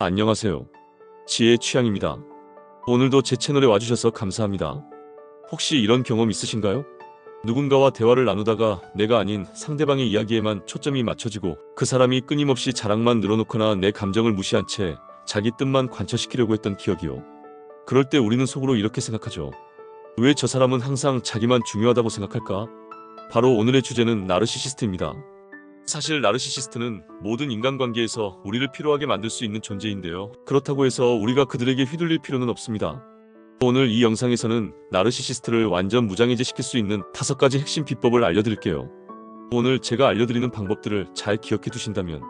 안녕하세요. 지혜의 취향입니다. 오늘도 제 채널에 와주셔서 감사합니다. 혹시 이런 경험 있으신가요? 누군가와 대화를 나누다가 내가 아닌 상대방의 이야기에만 초점이 맞춰지고 그 사람이 끊임없이 자랑만 늘어놓거나 내 감정을 무시한 채 자기 뜻만 관철시키려고 했던 기억이요. 그럴 때 우리는 속으로 이렇게 생각하죠. 왜 저 사람은 항상 자기만 중요하다고 생각할까? 바로 오늘의 주제는 나르시시스트입니다. 사실 나르시시스트는 모든 인간관계에서 우리를 필요하게 만들 수 있는 존재인데요. 그렇다고 해서 우리가 그들에게 휘둘릴 필요는 없습니다. 오늘 이 영상에서는 나르시시스트를 완전 무장해제시킬 수 있는 다섯 가지 핵심 비법을 알려드릴게요. 오늘 제가 알려드리는 방법들을 잘 기억해 두신다면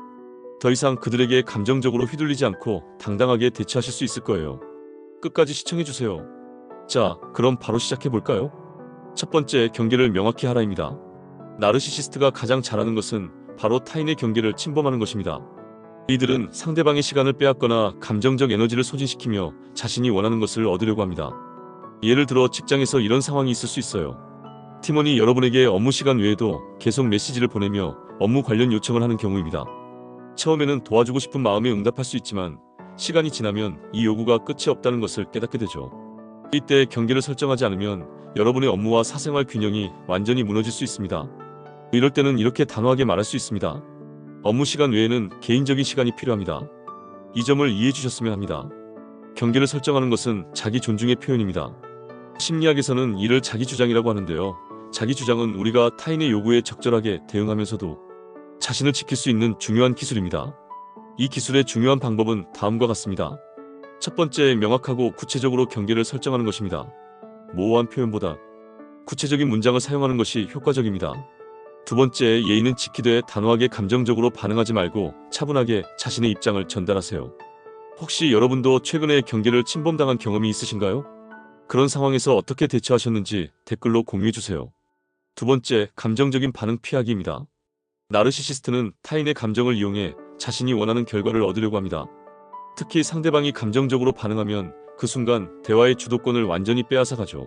더 이상 그들에게 감정적으로 휘둘리지 않고 당당하게 대처하실 수 있을 거예요. 끝까지 시청해 주세요. 자, 그럼 바로 시작해 볼까요? 첫 번째, 경계를 명확히 하라입니다. 나르시시스트가 가장 잘하는 것은 바로 타인의 경계를 침범하는 것입니다. 이들은 상대방의 시간을 빼앗거나 감정적 에너지를 소진시키며 자신이 원하는 것을 얻으려고 합니다. 예를 들어 직장에서 이런 상황이 있을 수 있어요. 팀원이 여러분에게 업무 시간 외에도 계속 메시지를 보내며 업무 관련 요청을 하는 경우입니다. 처음에는 도와주고 싶은 마음에 응답할 수 있지만 시간이 지나면 이 요구가 끝이 없다는 것을 깨닫게 되죠. 이때 경계를 설정하지 않으면 여러분의 업무와 사생활 균형이 완전히 무너질 수 있습니다. 이럴 때는 이렇게 단호하게 말할 수 있습니다. 업무 시간 외에는 개인적인 시간이 필요합니다. 이 점을 이해해 주셨으면 합니다. 경계를 설정하는 것은 자기 존중의 표현입니다. 심리학에서는 이를 자기 주장이라고 하는데요. 자기 주장은 우리가 타인의 요구에 적절하게 대응하면서도 자신을 지킬 수 있는 중요한 기술입니다. 이 기술의 중요한 방법은 다음과 같습니다. 첫 번째, 명확하고 구체적으로 경계를 설정하는 것입니다. 모호한 표현보다 구체적인 문장을 사용하는 것이 효과적입니다. 두 번째, 예의는 지키되 단호하게 감정적으로 반응하지 말고 차분하게 자신의 입장을 전달하세요. 혹시 여러분도 최근에 경계를 침범당한 경험이 있으신가요? 그런 상황에서 어떻게 대처하셨는지 댓글로 공유해주세요. 두 번째, 감정적인 반응 피하기입니다. 나르시시스트는 타인의 감정을 이용해 자신이 원하는 결과를 얻으려고 합니다. 특히 상대방이 감정적으로 반응하면 그 순간 대화의 주도권을 완전히 빼앗아 가죠.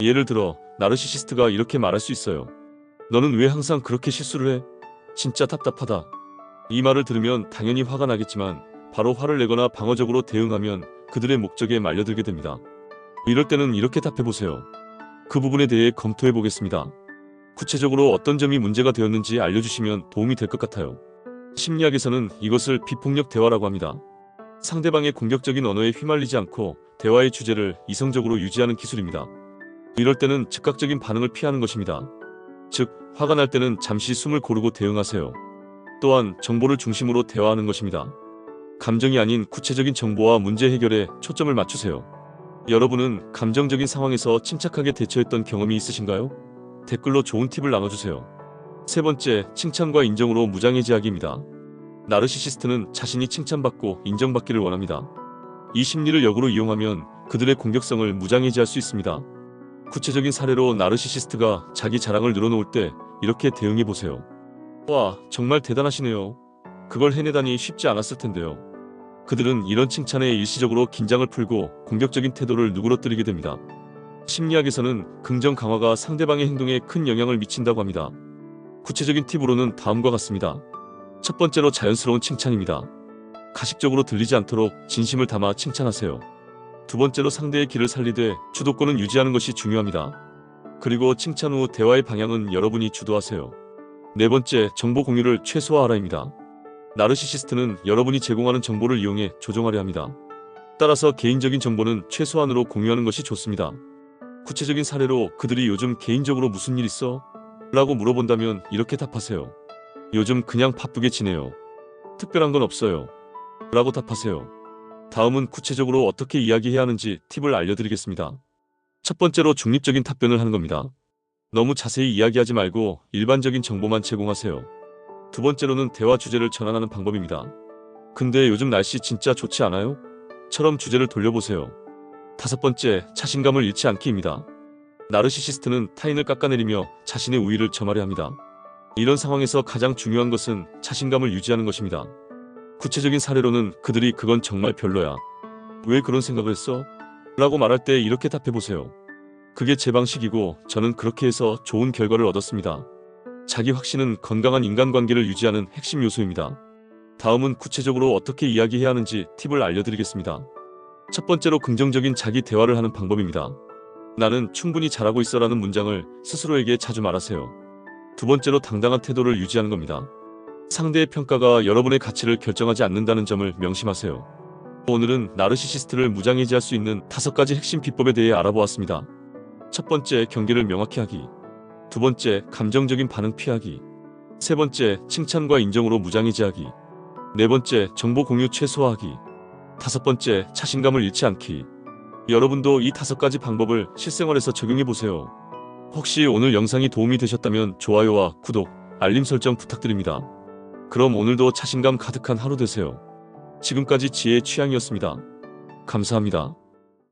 예를 들어, 나르시시스트가 이렇게 말할 수 있어요. 너는 왜 항상 그렇게 실수를 해? 진짜 답답하다. 이 말을 들으면 당연히 화가 나겠지만 바로 화를 내거나 방어적으로 대응하면 그들의 목적에 말려들게 됩니다. 이럴 때는 이렇게 답해 보세요. 그 부분에 대해 검토해 보겠습니다. 구체적으로 어떤 점이 문제가 되었는지 알려주시면 도움이 될 것 같아요. 심리학에서는 이것을 비폭력 대화라고 합니다. 상대방의 공격적인 언어에 휘말리지 않고 대화의 주제를 이성적으로 유지하는 기술입니다. 이럴 때는 즉각적인 반응을 피하는 것입니다. 즉, 화가 날 때는 잠시 숨을 고르고 대응하세요. 또한 정보를 중심으로 대화하는 것입니다. 감정이 아닌 구체적인 정보와 문제 해결에 초점을 맞추세요. 여러분은 감정적인 상황에서 침착하게 대처했던 경험이 있으신가요? 댓글로 좋은 팁을 나눠주세요. 세 번째, 칭찬과 인정으로 무장해제하기입니다. 나르시시스트는 자신이 칭찬받고 인정받기를 원합니다. 이 심리를 역으로 이용하면 그들의 공격성을 무장해제할 수 있습니다. 구체적인 사례로 나르시시스트가 자기 자랑을 늘어놓을 때 이렇게 대응해 보세요. 와, 정말 대단하시네요. 그걸 해내다니 쉽지 않았을 텐데요. 그들은 이런 칭찬에 일시적으로 긴장을 풀고 공격적인 태도를 누그러뜨리게 됩니다. 심리학에서는 긍정 강화가 상대방의 행동에 큰 영향을 미친다고 합니다. 구체적인 팁으로는 다음과 같습니다. 첫 번째로 자연스러운 칭찬입니다. 가식적으로 들리지 않도록 진심을 담아 칭찬하세요. 두 번째로 상대의 길을 살리되 주도권은 유지하는 것이 중요합니다. 그리고 칭찬 후 대화의 방향은 여러분이 주도하세요. 네 번째, 정보 공유를 최소화하라입니다. 나르시시스트는 여러분이 제공하는 정보를 이용해 조종하려 합니다. 따라서 개인적인 정보는 최소한으로 공유하는 것이 좋습니다. 구체적인 사례로 그들이 요즘 개인적으로 무슨 일 있어? 라고 물어본다면 이렇게 답하세요. 요즘 그냥 바쁘게 지내요. 특별한 건 없어요. 라고 답하세요. 다음은 구체적으로 어떻게 이야기해야 하는지 팁을 알려드리겠습니다. 첫 번째로 중립적인 답변을 하는 겁니다. 너무 자세히 이야기하지 말고 일반적인 정보만 제공하세요. 두 번째로는 대화 주제를 전환하는 방법입니다. 근데 요즘 날씨 진짜 좋지 않아요? 처럼 주제를 돌려보세요. 다섯 번째, 자신감을 잃지 않기입니다. 나르시시스트는 타인을 깎아내리며 자신의 우위를 점하려 합니다. 이런 상황에서 가장 중요한 것은 자신감을 유지하는 것입니다. 구체적인 사례로는 그들이 그건 정말 별로야. 왜 그런 생각을 했어? 라고 말할 때 이렇게 답해보세요. 그게 제 방식이고 저는 그렇게 해서 좋은 결과를 얻었습니다. 자기 확신은 건강한 인간관계를 유지하는 핵심 요소입니다. 다음은 구체적으로 어떻게 이야기해야 하는지 팁을 알려드리겠습니다. 첫 번째로 긍정적인 자기 대화를 하는 방법입니다. 나는 충분히 잘하고 있어 라는 문장을 스스로에게 자주 말하세요. 두 번째로 당당한 태도를 유지하는 겁니다. 상대의 평가가 여러분의 가치를 결정하지 않는다는 점을 명심하세요. 오늘은 나르시시스트를 무장해제할 수 있는 다섯 가지 핵심 비법에 대해 알아보았습니다. 첫 번째, 경계를 명확히 하기. 두 번째, 감정적인 반응 피하기. 세 번째, 칭찬과 인정으로 무장해제하기. 네 번째, 정보 공유 최소화하기. 다섯 번째, 자신감을 잃지 않기. 여러분도 이 다섯 가지 방법을 실생활에서 적용해 보세요. 혹시 오늘 영상이 도움이 되셨다면 좋아요와 구독, 알림 설정 부탁드립니다. 그럼 오늘도 자신감 가득한 하루 되세요. 지금까지 지혜의 취향이었습니다. 감사합니다.